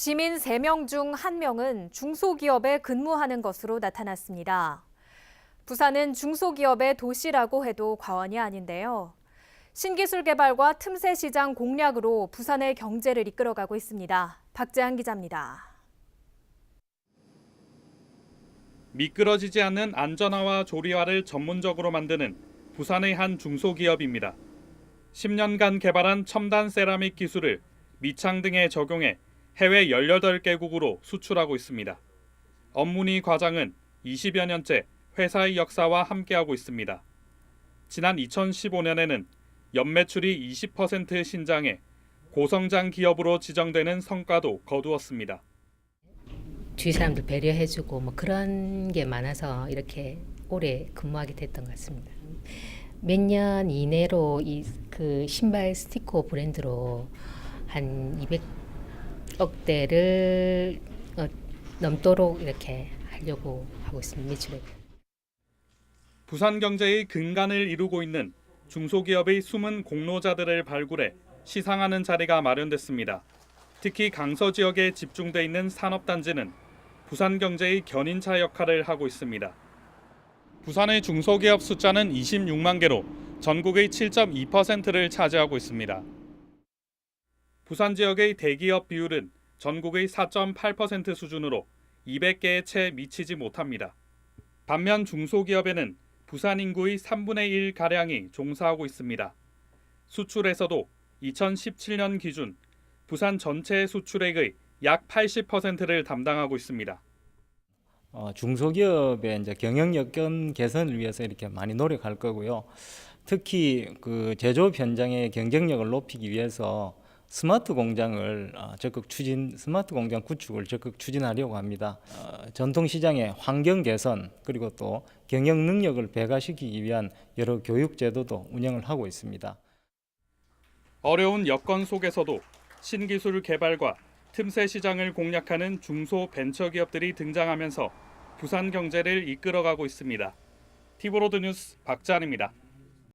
시민 3명 중 1명은 중소기업에 근무하는 것으로 나타났습니다. 부산은 중소기업의 도시라고 해도 과언이 아닌데요. 신기술 개발과 틈새 시장 공략으로 부산의 경제를 이끌어가고 있습니다. 박재한 기자입니다. 미끄러지지 않는 안전화와 조리화를 전문적으로 만드는 부산의 한 중소기업입니다. 10년간 개발한 첨단 세라믹 기술을 미창 등에 적용해 해외 18개국으로 수출하고 있습니다. 엄문희 과장은 20여 년째 회사의 역사와 함께하고 있습니다. 지난 2015년에는 연매출이 20% 신장해 고성장 기업으로 지정되는 성과도 거두었습니다. 주위 사람들 배려해주고 뭐 그런 게 많아서 이렇게 오래 근무하게 됐던 것 같습니다. 몇 년 이내로 이 그 신발 스티커 브랜드로 한 200 억대를 어, 넘도록 이렇게 하려고 하고 있습니다. 매출액. 부산 경제의 근간을 이루고 있는 중소기업의 숨은 공로자들을 발굴해 시상하는 자리가 마련됐습니다. 특히 강서 지역에 집중돼 있는 산업단지는 부산 경제의 견인차 역할을 하고 있습니다. 부산의 중소기업 숫자는 26만 개로 전국의 7.2%를 차지하고 있습니다. 부산 지역의 대기업 비율은 전국의 4.8% 수준으로 200개에 채 미치지 못합니다. 반면 중소기업에는 부산 인구의 3분의 1 가량이 종사하고 있습니다. 수출에서도 2017년 기준 부산 전체 수출액의 약 80%를 담당하고 있습니다. 어, 중소기업의 이제 경영 여건 개선을 위해서 이렇게 많이 노력할 거고요. 특히 그 제조업 현장의 경쟁력을 높이기 위해서 스마트 공장을 어, 적극 추진, 스마트 공장 구축을 적극 추진하려고 합니다. 어, 전통 시장의 환경 개선 그리고 또 경영 능력을 배가시키기 위한 여러 교육 제도도 운영을 하고 있습니다. 어려운 여건 속에서도 신기술 개발과 틈새 시장을 공략하는 중소 벤처 기업들이 등장하면서 부산 경제를 이끌어가고 있습니다. 티브로드 뉴스 박찬입니다.